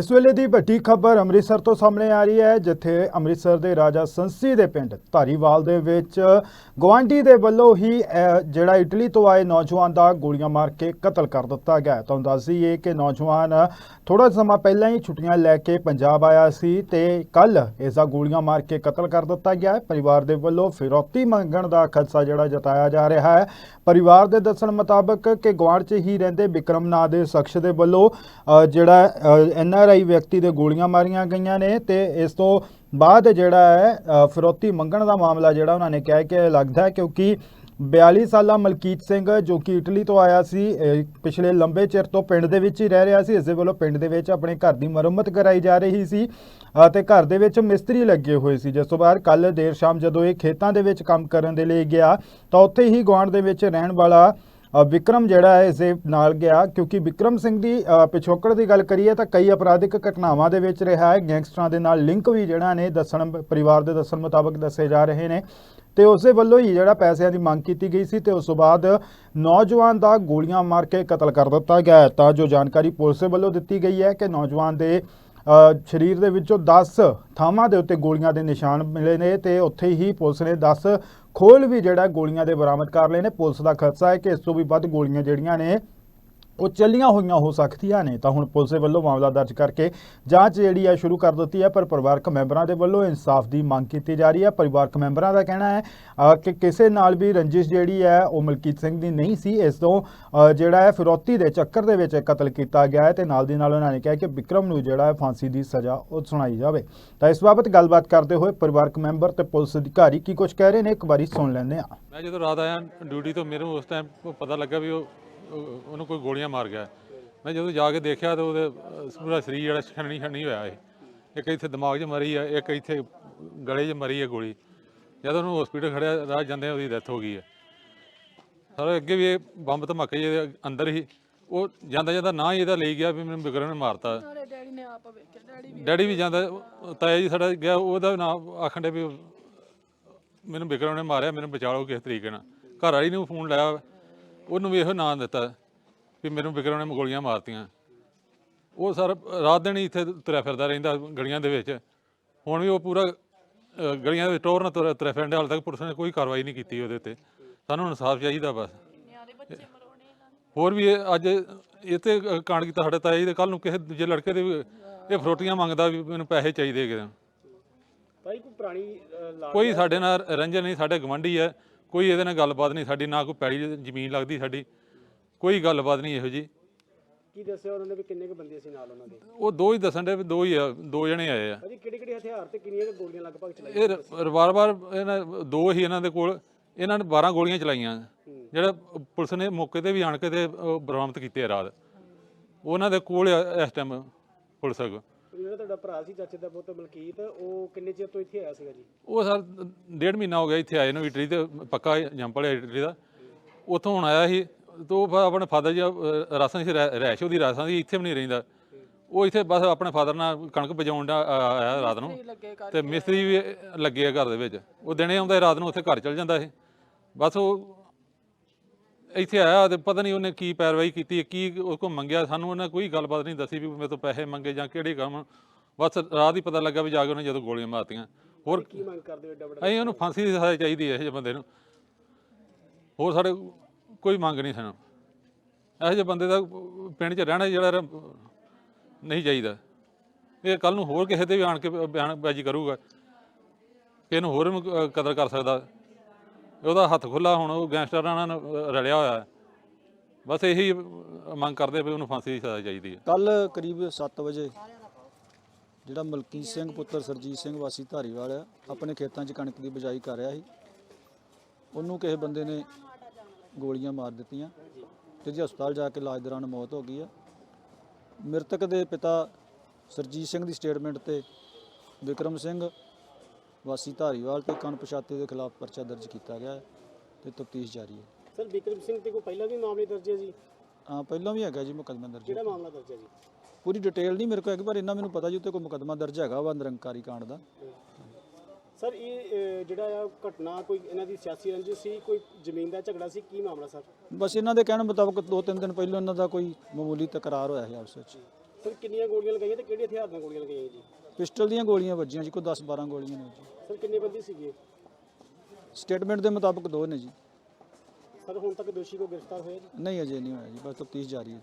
ਇਸ ਵੇਲੇ ਦੀ ਵੱਡੀ ਖਬਰ ਅੰਮ੍ਰਿਤਸਰ ਤੋਂ ਸਾਹਮਣੇ ਆ ਰਹੀ ਹੈ ਜਿੱਥੇ ਅੰਮ੍ਰਿਤਸਰ ਦੇ ਰਾਜਾ ਸੰਸੀ ਦੇ ਪਿੰਡ ਧਾਰੀਵਾਲ ਦੇ ਵਿੱਚ ਗਵਾਂਢੀ ਦੇ ਵੱਲੋਂ ਹੀ ਜਿਹੜਾ ਇਟਲੀ ਤੋਂ ਆਏ ਨੌਜਵਾਨ ਦਾ ਗੋਲੀਆਂ ਮਾਰ ਕੇ ਕਤਲ ਕਰ ਦਿੱਤਾ ਗਿਆ ਤੁਹਾਨੂੰ ਦੱਸ ਦਈਏ ਕਿ ਨੌਜਵਾਨ ਥੋੜਾ ਸਮਾਂ ਪਹਿਲਾਂ ਹੀ ਛੁੱਟੀਆਂ ਲੈ ਕੇ ਪੰਜਾਬ ਆਇਆ ਸੀ ਤੇ ਕੱਲ ਇਸ ਦਾ ਗੋਲੀਆਂ ਮਾਰ ਕੇ ਕਤਲ ਕਰ ਦਿੱਤਾ ਗਿਆ ਹੈ। ਪਰਿਵਾਰ ਦੇ ਵੱਲੋਂ ਫਿਰੌਤੀ ਮੰਗਣ ਦਾ ਖਦਸ਼ਾ ਜਿਹੜਾ ਜਤਾਇਆ ਜਾ ਰਿਹਾ ਹੈ। ਪਰਿਵਾਰ ਦੇ ਦੱਸਣ ਮੁਤਾਬਕ ਕਿ ਗੁਆਂਢ 'ਚ ਹੀ ਰਹਿੰਦੇ ਵਿਕਰਮ ਨਾਂ ਦੇ ਸ਼ਖਸ ਦੇ ਵੱਲੋਂ ਅ, ਜਿਹੜਾ ਐਨ ਆਰ ਵਿਅਕਤੀ ਦੇ ਗੋਲੀਆਂ ਮਾਰੀਆਂ ਗਈਆਂ ਨੇ ਤੇ ਇਸ ਤੋਂ ਬਾਅਦ ਜਿਹੜਾ ਹੈ ਅ, ਮੰਗਣ ਦਾ ਮਾਮਲਾ ਜਿਹੜਾ ਉਹਨਾਂ ਨੇ ਕਿਹਾ ਕਿ ਲੱਗਦਾ ਹੈ ਕਿਉਂਕਿ 42 ਸਾਲਾ ਮਲਕੀਤ ਸਿੰਘ ਜੋ ਕਿ ਇਟਲੀ ਤੋਂ ਆਇਆ ਸੀ ਪਿਛਲੇ ਲੰਬੇ ਚਿਰ ਤੋਂ ਪਿੰਡ ਦੇ ਵਿੱਚ ਹੀ ਰਹਿ ਰਿਹਾ ਸੀ ਇਸ ਦੇ ਵੱਲੋਂ ਪਿੰਡ ਦੇ ਵਿੱਚ ਆਪਣੇ ਘਰ ਦੀ ਮੁਰੰਮਤ ਕਰਾਈ ਜਾ ਰਹੀ ਸੀ ਅ, ਤੇ ਘਰ ਦੇ ਵਿੱਚ ਮਿਸਤਰੀ ਲੱਗੇ ਹੋਏ ਸੀ। ਜਿਸ ਤੋਂ ਬਾਅਦ ਕੱਲ ਦੇਰ ਸ਼ਾਮ ਜਦੋਂ ਇਹ ਖੇਤਾਂ ਦੇ ਵਿੱਚ ਕੰਮ ਕਰਨ ਦੇ ਲਈ ਗਿਆ ਤਾਂ ਉੱਥੇ ਹੀ ਗੁਆਂਢ ਦੇ ਵਿੱਚ ਰਹਿਣ ਵਾਲਾ ਵਿਕਰਮ ਜਿਹੜਾ ਹੈ ਇਸ ਦੇ ਨਾਲ ਗਿਆ, ਕਿਉਂਕਿ ਵਿਕਰਮ ਸਿੰਘ ਦੀ ਪਿਛੋਕੜ ਦੀ ਗੱਲ ਕਰੀਏ ਤਾਂ ਕਈ ਅਪਰਾਧਿਕ ਘਟਨਾਵਾਂ ਦੇ ਵਿੱਚ ਰਿਹਾ ਹੈ ਗੈਂਗਸਟਰਾਂ ਦੇ ਨਾਲ ਲਿੰਕ ਵੀ ਜਿਹੜਾ ਨੇ ਦੱਸਣ, ਪਰਿਵਾਰ ਦੇ ਦੱਸਣ ਮੁਤਾਬਕ ਦੱਸੇ ਜਾ ਰਹੇ ਨੇ ਤੇ ਉਸ ਦੇ ਵੱਲੋਂ ਹੀ ਜਿਹੜਾ ਪੈਸਿਆਂ ਦੀ ਮੰਗ ਕੀਤੀ ਗਈ ਸੀ ਤੇ ਉਸ ਤੋਂ ਬਾਅਦ ਨੌਜਵਾਨ ਦਾ ਗੋਲੀਆਂ ਮਾਰ ਕੇ ਕਤਲ ਕਰ ਦਿੱਤਾ ਗਿਆ ਹੈ। ਤਾਂ ਜੋ ਜਾਣਕਾਰੀ ਪੁਲਿਸ ਵੱਲੋਂ ਦਿੱਤੀ ਗਈ ਹੈ ਕਿ ਨੌਜਵਾਨ ਦੇ ਸਰੀਰ ਦੇ ਵਿੱਚੋਂ 10 ਥਾਵਾਂ ਦੇ ਉੱਤੇ ਗੋਲੀਆਂ ਦੇ ਨਿਸ਼ਾਨ ਮਿਲੇ ਨੇ ਤੇ ਉੱਥੇ ਹੀ ਪੁਲਿਸ ਨੇ 10 ਖੋਲ ਵੀ ਜਿਹੜਾ ਗੋਲੀਆਂ ਦੇ ਬਰਾਮਦ ਕਰ ਲਏ ਨੇ। ਪੁਲਿਸ ਦਾ ਖਦਸ਼ਾ ਹੈ ਕਿ ਇਸ ਤੋਂ ਵੀ ਵੱਧ ਗੋਲੀਆਂ ਜਿਹੜੀਆਂ ਨੇ ਉਹ ਚੱਲੀਆਂ ਹੋਈਆਂ ਹੋ ਸਕਦੀਆਂ ਨੇ। ਤਾਂ ਹੁਣ ਪੁਲਿਸ ਦੇ ਵੱਲੋਂ ਮਾਮਲਾ ਦਰਜ ਕਰਕੇ ਜਾਂਚ ਜਿਹੜੀ ਹੈ ਸ਼ੁਰੂ ਕਰ ਦਿੱਤੀ ਹੈ, ਪਰ ਪਰਿਵਾਰਕ ਮੈਂਬਰਾਂ ਦੇ ਵੱਲੋਂ ਇਨਸਾਫ ਦੀ ਮੰਗ ਕੀਤੀ ਜਾ ਰਹੀ ਹੈ। ਪਰਿਵਾਰਕ ਮੈਂਬਰਾਂ ਦਾ ਕਹਿਣਾ ਹੈ ਕਿ ਕਿਸੇ ਨਾਲ ਵੀ ਰੰਜਿਸ਼ ਜਿਹੜੀ ਹੈ, ਉਹ ਮਲਕੀਤ ਸਿੰਘ ਦੀ ਨਹੀਂ ਸੀ। ਇਸ ਤੋਂ ਜਿਹੜਾ ਹੈ ਫਿਰੌਤੀ ਦੇ ਚੱਕਰ ਦੇ ਵਿੱਚ ਕਤਲ ਕੀਤਾ ਗਿਆ ਹੈ ਤੇ ਨਾਲ ਦੀ ਨਾਲ ਉਹਨਾਂ ਨੇ ਕਿਹਾ ਕਿ ਵਿਕਰਮ ਨੂੰ ਜਿਹੜਾ ਹੈ ਫਾਂਸੀ ਦੀ ਸਜ਼ਾ ਉਹ ਸੁਣਾਈ ਜਾਵੇ। ਤਾਂ ਇਸ ਬਾਬਤ ਗੱਲਬਾਤ ਕਰਦੇ ਹੋਏ ਪਰਿਵਾਰਕ ਮੈਂਬਰ ਤੇ ਪੁਲਿਸ ਅਧਿਕਾਰੀ ਕੀ ਕੁਝ ਕਹਿ ਰਹੇ ਨੇ, ਇੱਕ ਵਾਰੀ ਸੁਣ ਲੈਂਦੇ ਹਾਂ। ਮੈਂ ਜਦੋਂ ਰਾਤ ਆਇਆ ਡਿਊਟੀ ਤੋਂ ਮੈਨੂੰ ਉਸ ਟਾਈਮ ਪਤਾ ਲੱਗਾ ਵੀ ਉਹ- ਉਹਨੂੰ ਕੋਈ ਗੋਲੀਆਂ ਮਾਰ ਗਿਆ। ਮੈਂ ਜਦੋਂ ਜਾ ਕੇ ਦੇਖਿਆ ਤਾਂ ਉਹਦੇ ਪੂਰਾ ਸਰੀਰ ਜਿਹੜਾ ਛਣਨੀ ਛਣਨੀ ਹੋਇਆ ਹੈ ਇੱਕ ਇੱਥੇ ਦਿਮਾਗ 'ਚ ਮਰੀ ਹੈ ਇੱਕ ਇੱਥੇ ਗਲੇ 'ਚ ਮਰੀ ਹੈ ਗੋਲੀ। ਜਦੋਂ ਉਹਨੂੰ ਹਸਪੀਟਲ ਖੜਿਆ ਰਾਹ ਜਾਂਦੇ ਉਹਦੀ ਡੈਥ ਹੋ ਗਈ ਹੈ ਸਾਰੇ ਅੱਗੇ ਵੀ ਇਹ ਬੰਬ ਧਮਾਕੇ ਜਿਹੇ ਅੰਦਰ ਹੀ ਉਹ ਜਾਂਦਾ ਜਾਂਦਾ ਨਾ ਹੀ ਇਹਦਾ ਲਈ ਗਿਆ ਵੀ ਮੈਨੂੰ ਵਿਕਰਮ ਨੇ ਮਾਰਤਾ। ਡੈਡੀ ਨੇ ਆਪ ਵੇਖਿਆ ਡੈਡੀ ਵੀ ਡੈਡੀ ਵੀ ਜਾਂਦਾ ਤਾਇਆ ਜੀ ਸਾਡਾ ਗਿਆ ਉਹਦਾ ਨਾਮ ਆਖਣ ਦੇ ਵੀ ਮੈਨੂੰ ਵਿਕਰਮ ਨੇ ਮਾਰਿਆ ਮੈਨੂੰ ਬਚਾ ਲਓ ਕਿਸ ਤਰੀਕੇ ਨਾਲ। ਘਰ ਵਾਲੀ ਨੂੰ ਫੋਨ ਲਾਇਆ ਉਹਨੂੰ ਵੀ ਇਹੋ ਨਾਂ ਦਿੱਤਾ ਵੀ ਮੈਨੂੰ ਵਿਕਰਮ ਨੇ ਗੋਲੀਆਂ ਮਾਰਤੀਆਂ। ਉਹ ਸਰ ਰਾਤ ਦਿਨ ਹੀ ਇੱਥੇ ਤੁਰਿਆ ਫਿਰਦਾ ਰਹਿੰਦਾ ਗਲੀਆਂ ਦੇ ਵਿੱਚ। ਹੁਣ ਵੀ ਉਹ ਪੂਰਾ ਅ, ਗਲੀਆਂ ਦੇ ਵਿੱਚ ਟੋਰ ਨਾਲ ਤੁਰਿਆ ਤੁਰਿਆ ਫਿਰਦਾ ਹਾਲ ਤੱਕ ਪੁਲਿਸ ਨੇ ਕੋਈ ਕਾਰਵਾਈ ਨਹੀਂ ਕੀਤੀ ਉਹਦੇ ਉੱਤੇ। ਸਾਨੂੰ ਇਨਸਾਫ ਚਾਹੀਦਾ ਬਸ। ਨਿਆਰੇ ਬੱਚੇ ਮਰੋਣੇ ਇਹਨਾਂ ਨੇ ਹੋਰ ਵੀ ਇਹ ਅੱਜ ਇੱਥੇ ਕਾਂਡ ਕੀਤਾ ਸਾਡੇ ਤਾਏ ਜੀ ਦੇ ਕੱਲ ਨੂੰ ਕਿਸੇ ਦੂਜੇ ਲੜਕੇ ਦੇ ਵੀ ਇਹ ਫਰੋਟੀਆਂ ਮੰਗਦਾ ਵੀ ਮੈਨੂੰ ਪੈਸੇ ਚਾਹੀਦੇ ਕਿਤੇ। ਭਾਈ ਕੋਈ ਪੁਰਾਣੀ ਅਹ, ਲਾ ਕੋਈ ਸਾਡੇ ਨਾਲ ਰੰਜਨ ਨਹੀਂ ਸਾਡੇ ਗਵੰਡੀ ਹੈ ਕੋਈ ਇਹਦੇ ਨਾਲ ਗੱਲਬਾਤ ਨਹੀਂ ਸਾਡੀ ਨਾ ਕੋਈ ਪੈੜੀ ਜ਼ਮੀਨ ਲੱਗਦੀ ਸਾਡੀ ਕੋਈ ਗੱਲਬਾਤ ਨਹੀਂ ਇਹੋ ਜੀ ਕੀ ਦੱਸਿਆ ਉਹਨਾਂ ਨੇ ਵੀ ਕਿੰਨੇ ਕੁ ਬੰਦੇ ਸੀ ਨਾਲ ਉਹਨਾਂ ਦੇ? ਉਹ ਦੋ ਹੀ ਦੱਸਣ ਦੇ ਦੋ ਹੀ ਆ ਦੋ ਜਣੇ ਆਏ ਆ। ਭਾਜੀ ਕਿਹੜੇ ਕਿਹੜੇ ਹਥਿਆਰ ਤੇ ਕਿੰਨੀਆਂ ਕੁ ਗੋਲੀਆਂ ਲਗਭਗ ਚਲਾਈਆਂ ਇਹ ਰਿਵਾਲਵਰ ਇਹਨਾਂ ਦੋ ਹੀ ਇਹਨਾਂ ਦੇ ਕੋਲ ਇਹਨਾਂ ਨੇ 12 ਗੋਲੀਆਂ ਚਲਾਈਆਂ। ਜਿਹੜਾ ਪੁਲਿਸ ਨੇ ਮੌਕੇ ਤੇ ਵੀ ਆਣ ਕੇ ਤੇ ਬਰਾਮਦ ਕੀਤੇ ਆ ਰਾਤ। ਉਹਨਾਂ ਦੇ ਕੋਲ ਆ ਇਸ ਟਾਈਮ ਪੁਲਿਸ ਕੋਲ ਜਿਹੜਾ ਤੁਹਾਡਾ ਭਰਾ ਸੀ ਚਾਚੇ ਦਾ ਪੁੱਤ ਮਲਕੀਤ ਉਹ ਕਿੰਨੇ ਚਿਰ ਤੋਂ ਇੱਥੇ ਆਇਆ ਸੀਗਾ ਜੀ? ਉਹ ਸਰ ਡੇਢ ਮਹੀਨਾ ਹੋ ਗਿਆ ਇੱਥੇ ਆਏ ਨੂੰ ਇਟਲੀ ਤੇ ਪੱਕਾ ਜੰਪਲ ਹੈ ਇਟਲੀ ਦਾ। ਉੱਥੋਂ ਹੁਣ ਆਇਆ ਸੀ ਤੇ ਆਪਣੇ ਫਾਦਰ ਜੀ ਰਾਸਾਂ ਸੀ ਰਹਿਸ਼ ਉਹਦੀ ਰਾਸਾਂ ਦੀ ਇੱਥੇ ਵੀ ਨਹੀਂ ਰਹਿੰਦਾ। ਉਹ ਇੱਥੇ ਬਸ ਆਪਣੇ ਫਾਦਰ ਨਾਲ ਕਣਕ ਪਜਾਉਣ ਦਾ ਆਇਆ ਰਾਤ ਨੂੰ। ਤੇ ਮਿਸਤਰੀ ਵੀ ਲੱਗੇ ਆ ਘਰ ਦੇ ਵਿੱਚ। ਉਹ ਦਿਨੇ ਆਉਂਦਾ ਸੀ, ਰਾਤ ਨੂੰ ਉੱਥੇ ਘਰ ਚਲ ਜਾਂਦਾ ਇਹ ਬਸ ਉਹ ਇੱਥੇ ਆਇਆ ਤੇ ਪਤਾ ਨਹੀਂ ਉਹਨੇ ਕੀ ਪੈਰਵਾਈ ਕੀਤੀ ਕੀ ਉਹ ਕੋ ਮੰਗਿਆ। ਸਾਨੂੰ ਉਹਨੇ ਕੋਈ ਗੱਲਬਾਤ ਨਹੀਂ ਦੱਸੀ ਵੀ ਮੇਰੇ ਤੋਂ ਪੈਸੇ ਮੰਗੇ ਜਾਂ ਕਿਹੜੇ ਕੰਮ। ਬਸ ਰਾਤ ਹੀ ਪਤਾ ਲੱਗਾ ਵੀ ਜਾ ਕੇ ਉਹਨੇ ਜਦੋਂ ਗੋਲੀਆਂ ਮਾਰਤੀਆਂ। ਹੋਰ ਕੀ ਮੰਗ ਕਰਦੇ ਹੋ ਏਡਾ ਵੱਡਾ? ਅਸੀਂ ਉਹਨੂੰ ਫਾਂਸੀ ਦੀ ਸਜ਼ਾ ਚਾਹੀਦੀ ਹੈ ਇਹ ਜਿਹੇ ਬੰਦੇ ਨੂੰ। ਹੋਰ ਸਾਡੇ ਕੋਈ ਮੰਗ ਨਹੀਂ ਸਾਨੂੰ। ਇਹੋ ਜਿਹੇ ਬੰਦੇ ਦਾ ਪਿੰਡ 'ਚ ਰਹਿਣਾ ਜਿਹੜਾ ਰ- ਨਹੀਂ ਚਾਹੀਦਾ। ਇਹ ਕੱਲ ਨੂੰ ਹੋਰ ਕਿਸੇ ਤੇ ਵੀ ਆਣ ਕੇ ਬਿਆਨਬਾਜ਼ੀ ਕਰੂਗਾ। ਕਿ ਇਹਨੂੰ ਹੋਰ ਵੀ ਕ- ਕਦਰ ਕਰ ਸਕਦਾ। ਉਹਦਾ ਹੱਥ ਖੁੱਲਾ ਹੁਣ, ਉਹ ਗੈਂਗਸਟਰ ਨਾਲ ਰਲਿਆ ਹੋਇਆ ਹੈ। ਬਸ ਇਹੀ ਮੰਗ ਕਰਦੇ ਵੀ ਉਹਨੂੰ ਫਾਂਸੀ ਦੀ ਸਜ਼ਾ ਚਾਹੀਦੀ ਹੈ। ਕੱਲ ਕਰੀਬ 7 ਵਜੇ ਜਿਹੜਾ ਮਲਕੀਤ ਸਿੰਘ ਪੁੱਤਰ ਸਰਜੀਤ ਸਿੰਘ ਵਾਸੀ ਧਾਰੀਵਾਲ ਆ, ਆਪਣੇ ਖੇਤਾਂ 'ਚ ਕਣਕ ਦੀ ਬਿਜਾਈ ਕਰ ਰਿਹਾ ਸੀ। ਉਹਨੂੰ ਕਿਸੇ ਬੰਦੇ ਨੇ ਗੋਲੀਆਂ ਮਾਰ ਦਿੱਤੀਆਂ ਤੇ ਜੀ ਹਸਪਤਾਲ ਜਾ ਕੇ ਇਲਾਜ ਦੌਰਾਨ ਮੌਤ ਹੋ ਗਈ ਆ। ਮ੍ਰਿਤਕ ਦੇ ਪਿਤਾ ਸਰਜੀਤ ਸਿੰਘ ਦੀ ਸਟੇਟਮੈਂਟ ਤੇ ਵਿਕਰਮ ਸਿੰਘ ਵਾਸੀ ਧਾਰੀਵਾਲ ਤੇ ਕਣਪਛਾਤੇ ਦੇ ਖਿਲਾਫ ਪਰਚਾ ਦਰਜ ਕੀਤਾ ਗਿਆ ਹੈ ਤੇ ਤਫਤੀਸ਼ ਜਾਰੀ ਹੈ। ਸਰ ਵਿਕਰਮ ਸਿੰਘ ਤੇ ਕੋਈ ਪਹਿਲਾਂ ਵੀ ਮਾਮਲੇ ਦਰਜ ਹੈ ਜੀ? ਹਾਂ ਪਹਿਲਾਂ ਵੀ ਹੈਗਾ ਜੀ ਮੁਕੱਦਮਾ ਦਰਜ ਕਿਹੜਾ ਮਾਮਲਾ ਦਰਜ ਹੈ ਜੀ? ਪੂਰੀ ਡਿਟੇਲ ਨਹੀਂ ਮੇਰੇ ਕੋਲ ਹੈਗੀ ਪਰ ਇੰਨਾ ਮੈਨੂੰ ਪਤਾ ਜੀ ਉੱਤੇ ਕੋਈ ਮੁਕੱਦਮਾ ਦਰਜ ਹੈਗਾ ਵਾ ਨਿਰੰਕਾਰੀ ਕਾਂਡ ਦਾ। ਸਰ ਇਹ ਜਿਹੜਾ ਆ ਘਟਨਾ ਕੋਈ ਇਹਨਾਂ ਦੀ ਸਿਆਸੀ ਰੰਜਿਸ਼ ਸੀ ਕੋਈ ਜ਼ਮੀਨ ਦਾ ਝਗੜਾ ਸੀ ਕੀ ਮਾਮਲਾ ਸਰ? ਬਸ ਇਹਨਾਂ ਦੇ ਕਹਿਣ ਮੁਤਾਬਕ ਦੋ ਤਿੰਨ ਦਿਨ ਪਹਿਲਾਂ ਇਹਨਾਂ ਦਾ ਕੋਈ ਮਾਮੂਲੀ ਤਕਰਾਰ ਹੋਇਆ ਸੀ ਆਪਸ ਵਿੱਚ। ਸਰ ਕਿੰਨੀਆਂ ਗੋਲੀਆਂ ਲਗਾਈਆਂ ਤੇ ਕਿਹੜੇ ਹਥਿਆਰ ਨਾਲ ਗੋਲੀਆਂ ਲਗਾਈਆਂ ਜੀ? ਪਿਸਟਲ ਦੀਆਂ ਗੋਲੀਆਂ ਵੱਜੀਆਂ ਜੀ ਕੋਈ 10 12 ਗੋਲੀਆਂ ਨੇ ਜੀ ਸਰ ਕਿੰਨੇ ਬੰਦੇ ਸੀਗੇ? ਸਟੇਟਮੈਂਟ ਦੇ ਮੁਤਾਬਕ ਦੋ ਨੇ ਜੀ। ਸਰ ਹੁਣ ਤੱਕ ਦੋਸ਼ੀ ਕੋ ਗ੍ਰਿਫਤਾਰ ਹੋਇਆ ਜੀ? ਨਹੀਂ ਅਜੇ ਨਹੀਂ ਹੋਇਆ ਜੀ ਬਸ ਤਫਤੀਸ਼ ਜਾਰੀ ਹੈ